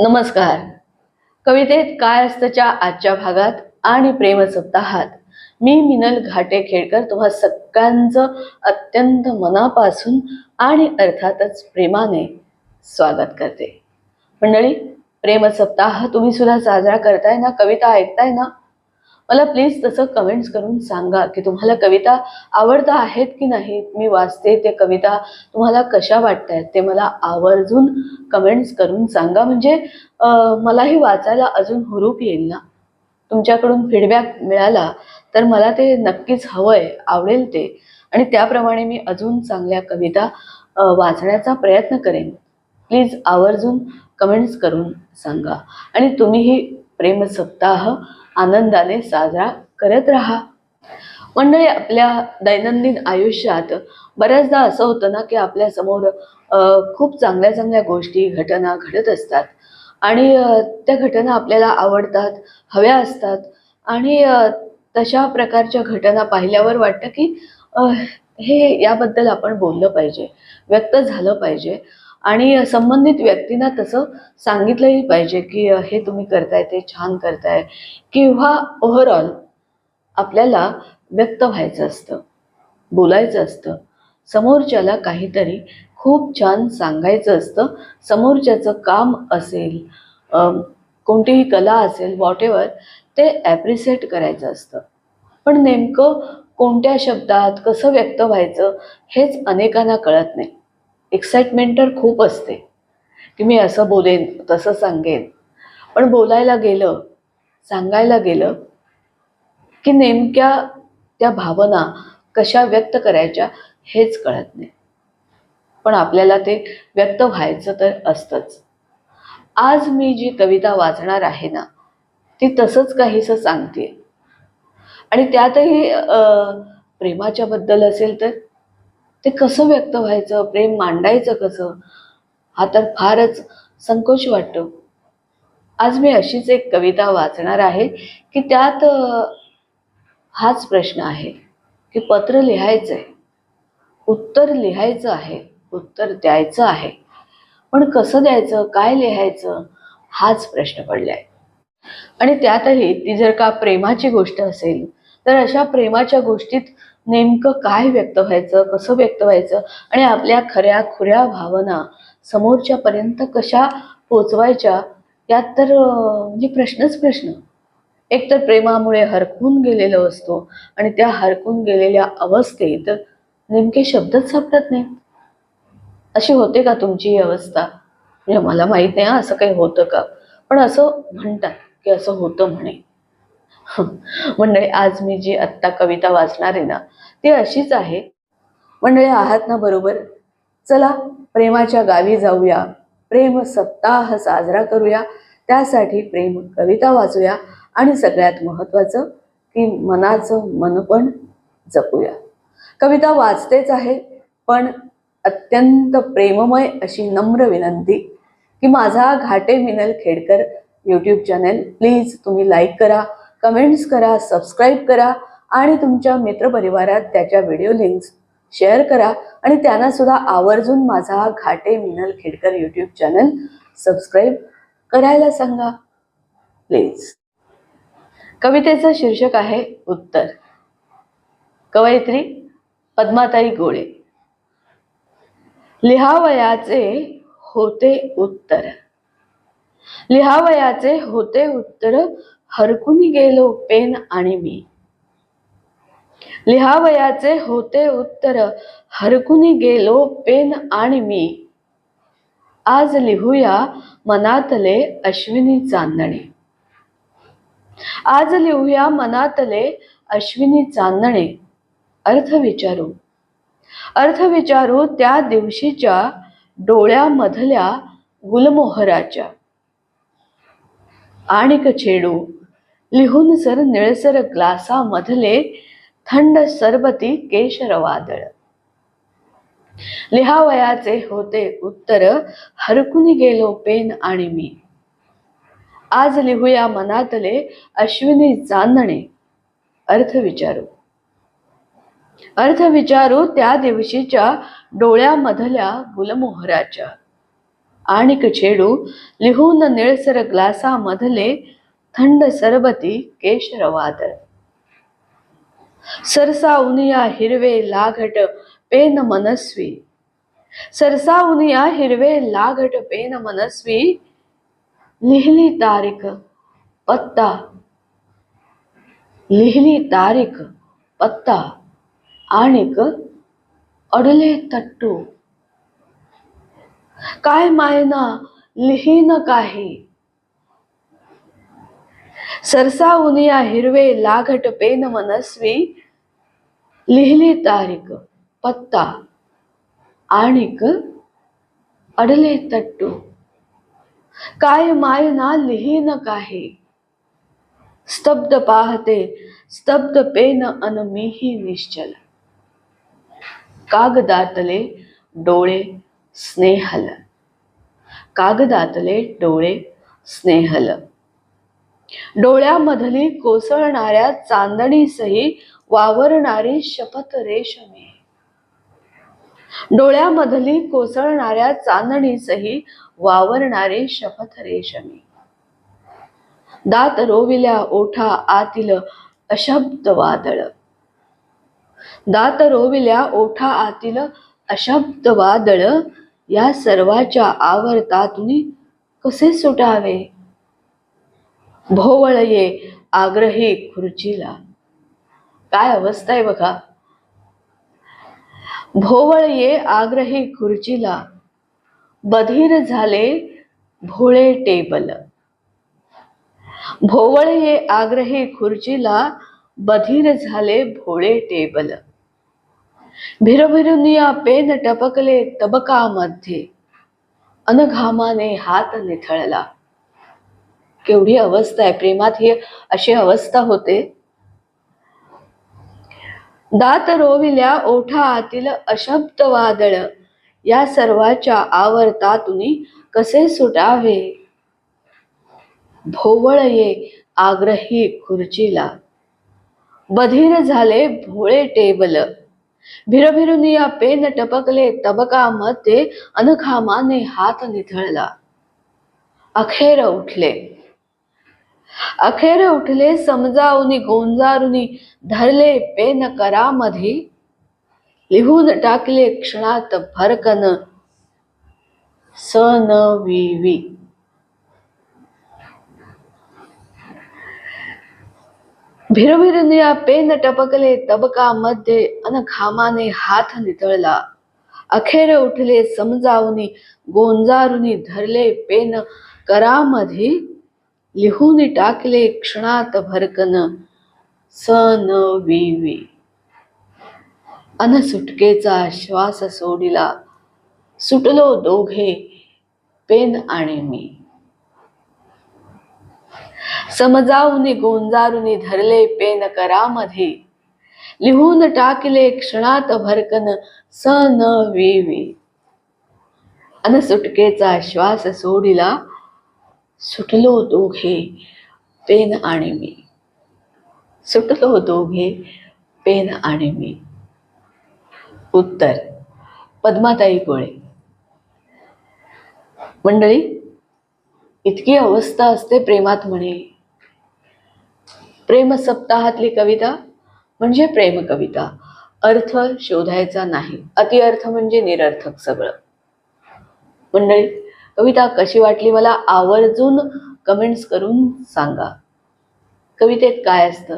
नमस्कार. कवितेत काय असतंच्या आजच्या भागात आणि प्रेम सप्ताहात मी मिनल घाटे खेडकर तुम्हा सगळ्यांचं अत्यंत मनापासून आणि अर्थातच प्रेमाने स्वागत करते. मंडळी प्रेम सप्ताह तुम्ही सुद्धा साजरा करताय ना कविता ऐकताय ना मला प्लीज तसं कमेंट्स करून सांगा की तुम्हाला कविता आवडता आहेत की नाही? मी वाचते ते कविता तुम्हाला कशा वाटतायत ते मला आवर्जून कमेंट्स करून सांगा. म्हणजे मलाही वाचायला अजून हुरूप येईल ना? तुमच्याकडून फीडबॅक मिळाला तर मला ते नक्कीच हवंय आवडेल ते. आणि त्याप्रमाणे मी अजून चांगल्या कविता वाचण्याचा प्रयत्न करेन. प्लीज आवर्जून कमेंट्स करून सांगा. आणि तुम्हीही प्रेम सप्ताह आनंदाने साजरा करत राहा. मंडळी आपल्या दैनंदिन आयुष्यात बऱ्याचदा असं होतं ना की आपल्यासमोर खूप चांगल्या चांगल्या गोष्टी घटना घडत असतात. आणि त्या घटना आपल्याला आवडतात हव्या असतात. आणि तशा प्रकारच्या घटना पाहिल्यावर वाटतं की हे याबद्दल आपण बोललं पाहिजे व्यक्त झालं पाहिजे. आणि संबंधित व्यक्तींना तसं सांगितलंही पाहिजे की हे तुम्ही करताय ते छान करताय. किंवा ओव्हरऑल आपल्याला व्यक्त व्हायचं असतं बोलायचं असतं. समोरच्याला काहीतरी खूप छान सांगायचं असतं. समोरच्याचं काम असेल कोणतीही कला असेल वॉट एव्हर ते ॲप्रिसिएट करायचं असतं. पण नेमकं कोणत्या शब्दात कसं व्यक्त व्हायचं हेच अनेकांना कळत नाही. एक्साइटमेंट तर खूप असते. की मी असं बोलेन तसं सांगेन. पण बोलायला गेलं सांगायला गेलं की नेमक्या त्या भावना कशा व्यक्त करायच्या हेच कळत नाही. पण आपल्याला ते व्यक्त व्हायचं तर असतंच. आज मी जी कविता वाचणार आहे ना ती तसंच काहीसं सांगते आणि त्यातही प्रेमाच्याबद्दल प्रेमाच्या बद्दल असेल तर ते कसं व्यक्त व्हायचं प्रेम मांडायचं कसं हा तर फारच संकोच वाटतो. आज मी अशीच एक कविता वाचणार आहे की त्यात हाच प्रश्न आहे की पत्र लिहायचं आहे उत्तर लिहायचं आहे उत्तर द्यायचं आहे. पण कसं द्यायचं काय लिहायचं हाच प्रश्न पडलाय. आणि त्यातही ती जर का प्रेमाची गोष्ट असेल तर अशा प्रेमाच्या गोष्टीत नेमकं काय व्यक्त व्हायचं कसं व्यक्त व्हायचं आणि आपल्या खऱ्या खुऱ्या भावना समोरच्यापर्यंत कशा पोचवायच्या यात तर म्हणजे प्रश्नच प्रश्न. एकतर प्रेमामुळे हरकून गेलेलो असतो आणि त्या हरकून गेलेल्या अवस्थेत नेमके शब्दच सापडत नाही अशी होते का तुमची अवस्था? म्हणजे मला माहीत नाही असं काही होतं का? पण असं म्हणतात की असं होतं म्हणे. मंडळी आज मी जी आत्ता कविता वाचणार आहे ना ती अशीच आहे. मंडळी आहात ना बरोबर? चला प्रेमाच्या गावी जाऊया. प्रेम सप्ताह साजरा करूया. त्यासाठी प्रेम कविता वाचूया. आणि सगळ्यात महत्त्वाचं की मनाचं मन पण जपूया. कविता वाचतेच आहे पण अत्यंत प्रेममय अशी नम्र विनंती की माझा Ghate Minal Khedkar YouTube channel please तुम्ही लाईक करा. कमेंट्स करा सबस्क्राईब करा आणि तुमच्या मित्रपरिवारात त्याच्या व्हिडिओ लिंक्स शेअर करा. आणि त्यांना सुद्धा आवर्जून माझा Ghate Minal Khedkar YouTube channel subscribe करायला सांगा प्लीज कवितेचं शीर्षक आहे उत्तर. कवयित्री पद्माताई गोळे. लिहावयाचे होते उत्तर. लिहावयाचे होते उत्तर हरकून गेलो पेन आणि मी. लिहावयाचे होते उत्तर हरकून गेलो पेन आणि मी. आज लिहूया मनातले अश्विनी चांदणे. आज लिहूया मनातले अश्विनी चांदणे. अर्थ विचारू. अर्थ विचारू त्या दिवशीच्या डोळ्यामधल्या गुलमोहराच्या. आणिक चेडू लिहून सर निळसर ग्लासामधले थंड सरबती केशर वादळ लिहावयाचे होते उत्तर हरकून गेलो पेन आणि मी. आज लिहूया मनातले अश्विनी चांदणे. अर्थ विचारू. अर्थ विचारू त्या दिवशीच्या डोळ्यामधल्या गुलमोहराच्या. आणि चेडू लिहून निळसर ग्लासामधले थंड सरबती केशरवादळ. सरसा सरसावनिया हिरवे लाघट पेन मनस्वी. सरसावनिया हिरवे लाघट पेन मनस्वी. लिहिली तारीख पत्ता. लिहिली तारीख पत्ता. आणिक अडले तट्टू. काय मायना लिहीन काही. सरसावनिया हिरवे लाघट पेन मनस्वी लिहिली तारीख पत्ता आणिक अडले तट्टू. काय मायना लिहीन काही? स्तब्ध पाहते स्तब्ध पेन अन मीही निश्चल. कागदातले डोळे स्नेहल. कागदातले डोळे स्नेहल. डोळ्यामधली कोसळणाऱ्या चांदणीसही वावरणारी शपथ रेशमी डोळ्यामधली कोसळणाऱ्या चांदणीसही वावरणारी शपथ रेशमी दात रोविल्या ओठा आतील अशब्द वादळ. दात रोविल्या ओठा आतील अशब्द वादळ या सर्वाच्या आवर्तातून कसे सुटावे? भोवळये आग्रही खुर्चीला. काय अवस्था आहे बघा. भोवळये आग्रही खुर्चीला. बधीर झाले भोळे टेबल. भोवळये आग्रही खुर्चीला बधीर झाले भोळे टेबल. भिरभिरुनिया पेन टपकले तबकामध्ये अनघामाने हात निथळला. केवढी अवस्था आहे? प्रेमात ही अशी अवस्था होते. दात रोविल्या ओठा आतील अशब्द वादळ या सर्वाच्या आवर्तातून कसे सुटावे? भोवळये आग्रही खुर्चीला. बधीर झाले भोळे टेबल. भिरभिरुनिया पेन टपकले तबका मध्ये अनघामाने हात निथळला. अखेर उठले. अखेर उठले समजावून गोंजारुनी धरले पेन करामधी लिहून टाकले क्षणात भरकन स न विवी भिरभिरनिया पेन टपकले तबकामध्ये अन घामाने हात नितळला. अखेर उठले समजावून गोंजारुनी धरले पेन करामध्ये लिहून टाकले क्षणात भरकन. स न विवी. अन सुटकेचा श्वास सोडिला. सुटलो दोघे पेन आणि मी. समजावून गोंजारून धरले पेन करामध्ये. लिहून टाकले क्षणात भरकन स न विवी. अन सुटकेचा श्वास सोडिला. सुटलो दोघे पेन आणि मी. सुटलो दोघे पेन आणि मी. उत्तर पद्माताई गोळे मंडळी इतकी अवस्था असते प्रेमात म्हणे. प्रेम सप्ताहातली कविता म्हणजे प्रेम कविता. अर्थ शोधायचा नाही. अतिअर्थ म्हणजे निरर्थक सगळं. मंडळी कविता कशी वाटली मला आवर्जून कमेंट्स करून सांगा. कवितेत काय असतं?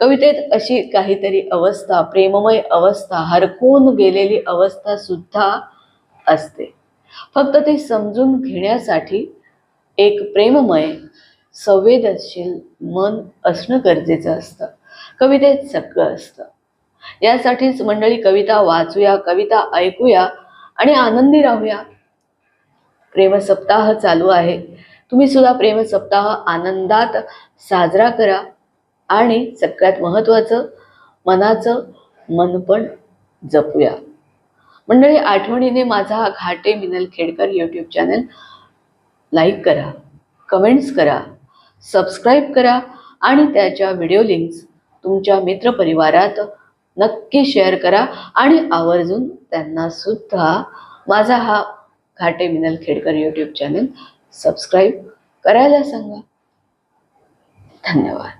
कवितेत अशी काहीतरी अवस्था प्रेममय अवस्था हरकून गेलेली अवस्था सुद्धा असते. फक्त ती समजून घेण्यासाठी एक प्रेममय संवेदनशील मन असणं गरजेचं असतं. कवितेत सगळं असतं. यासाठीच मंडळी कविता वाचूया कविता ऐकूया आणि आनंदी राहूया. प्रेमसप्ताह चालू आहे. तुम्ही सुद्धा प्रेमसप्ताह आनंदात साजरा करा. आणि सगळ्यात महत्त्वाचं मनाचं मनपण जपूया. मंडळी आठवणीने माझा Ghate Minal Khedkar YouTube channel like करा कमेंट्स करा सबस्क्राईब करा आणि त्याच्या व्हिडिओ लिंक्स तुमच्या मित्रपरिवारात नक्की शेअर करा. आणि आवर्जून त्यांना सुद्धा माझा हा Ghate Minal Khedkar YouTube channel subscribe करायला सांगा. धन्यवाद.